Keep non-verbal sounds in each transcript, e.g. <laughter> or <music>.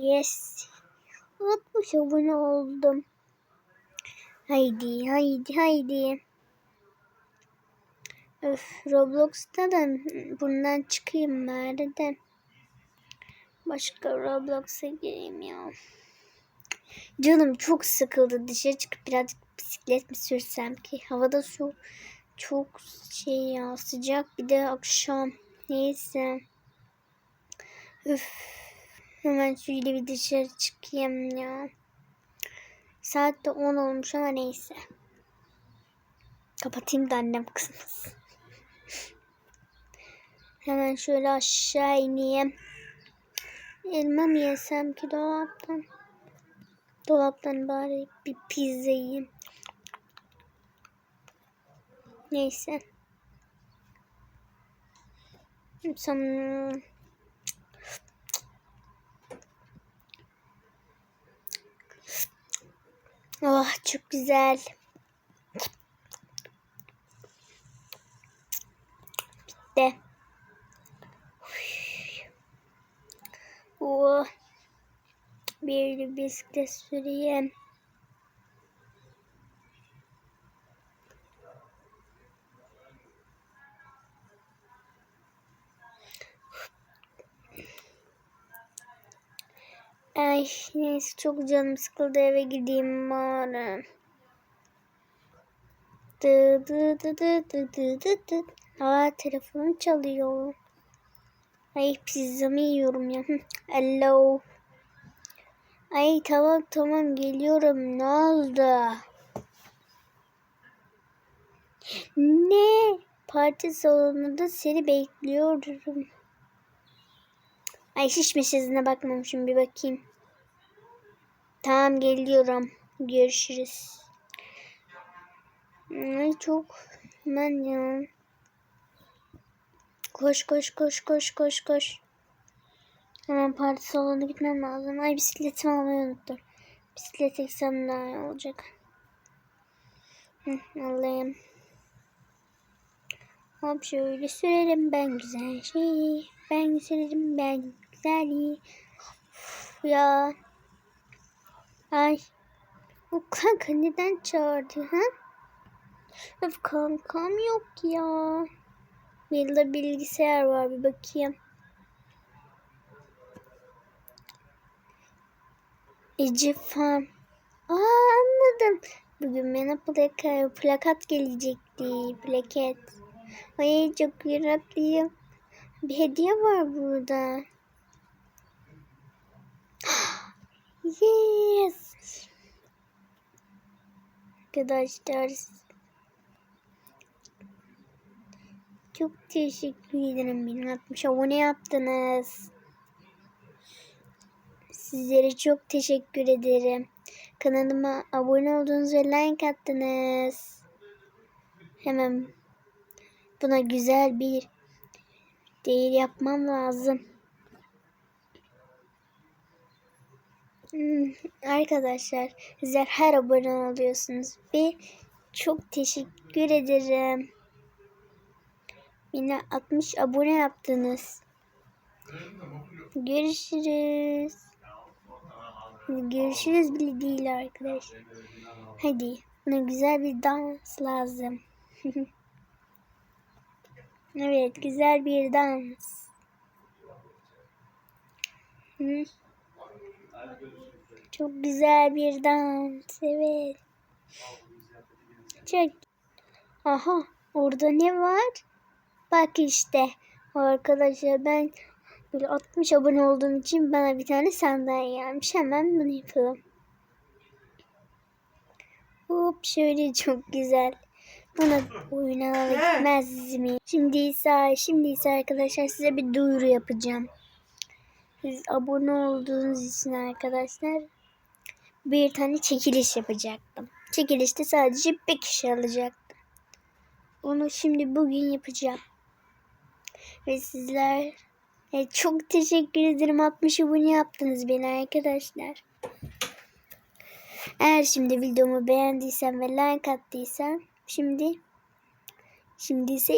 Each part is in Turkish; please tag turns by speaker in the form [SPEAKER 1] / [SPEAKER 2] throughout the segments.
[SPEAKER 1] Yes. 60 abone oldum. Haydi haydi haydi. Öf Roblox'ta da bundan çıkayım bari. Başka Roblox'a gireyim ya. Canım çok sıkıldı. Dışarı çıkıp birazcık bisiklet mi sürsem ki? Havada çok çok şey ya sıcak bir de akşam. Neyse. Üf. Hemen şöyle bir dışarı çıkayım ya. Saat de 10 olmuş ama neyse. Kapatayım da annem kızmasın. <laughs> Hemen şöyle aşağı ineyim. Elma mı yesem ki dolaptan? Dolaptan bari bir pizza yiyeyim. Neyse. Sonra Oh çok güzel. Bitti. Oh. Bir bisiklet süreyim. Ay neyse çok canım sıkıldı eve gideyim bari. Dı dı dı dı dı dı dı dı. Aa telefonum çalıyor. Ay pizzamı yiyorum ya. Hello. Ay tamam tamam geliyorum. Ne oldu? Ne? Parti salonunda seni bekliyorum. Ay hiç mesajına bakmamışım bir bakayım. Tamam geliyorum. Görüşürüz. Ay çok hemen ya. Koş koş koş koş koş koş. Hemen parti salonuna gitmem lazım. Ay bisikletimi almayı unuttum. Bisiklet eksem daha iyi olacak. Hı, alayım. Hop şöyle sürerim ben güzel şeyi. Ben sürerim ben Uf, ya. Ay. Bu kanka neden çağırdı ha? Öf kankam yok ya. Yılda bilgisayar var bir bakayım. Ece Fan. Aa anladım. Bugün bana plaka, plakat gelecekti. Plaket. Ay çok yürekliyim. Bir hediye var burada. Yes. Arkadaşlar çok teşekkür ederim. 1060 abone yaptınız. Sizlere çok teşekkür ederim. Kanalıma abone olduğunuz ve like attınız. Hemen buna güzel bir değil yapmam lazım. Arkadaşlar sizler her abone oluyorsunuz ve çok teşekkür ederim. Yine 60 abone yaptınız. Görüşürüz. Görüşürüz bile değil arkadaşlar. Hadi buna güzel bir dans lazım. <laughs> evet güzel bir dans. Hı. Çok güzel bir dans. Evet. Çok. Aha orada ne var? Bak işte. Arkadaşlar ben böyle 60 abone olduğum için bana bir tane sandalye gelmiş. Hemen bunu yapalım. Hop şöyle çok güzel. Buna oynamalı gitmez mi? Şimdi ise, şimdi ise arkadaşlar size bir duyuru yapacağım. Siz abone olduğunuz için arkadaşlar bir tane çekiliş yapacaktım. Çekilişte sadece bir kişi alacaktım. Onu şimdi bugün yapacağım. Ve sizler e, çok teşekkür ederim. 60 abone yaptınız beni arkadaşlar. Eğer şimdi videomu beğendiysen ve like attıysan şimdi şimdi ise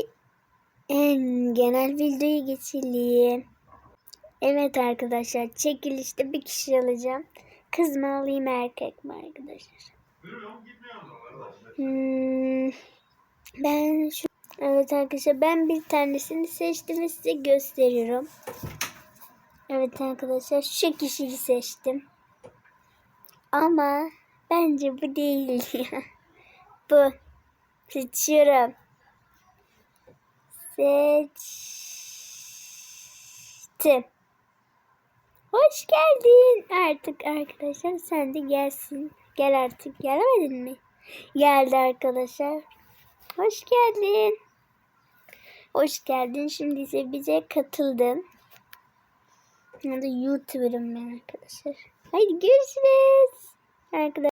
[SPEAKER 1] en genel videoya geçelim. Evet arkadaşlar çekilişte bir kişi alacağım. Kız mı alayım erkek mi arkadaşlar? Hmm, ben şu Evet arkadaşlar ben bir tanesini seçtim size gösteriyorum. Evet arkadaşlar şu kişiyi seçtim. Ama bence bu değil ya. <laughs> bu. Seçiyorum. Seçtim. Hoş geldin. Artık arkadaşlar sen de gelsin. Gel artık. Gelemedin mi? Geldi arkadaşlar. Hoş geldin. Hoş geldin. Şimdi ise bize katıldın. Da YouTuber'ım ben arkadaşlar. Haydi görüşürüz. Arkadaşlar.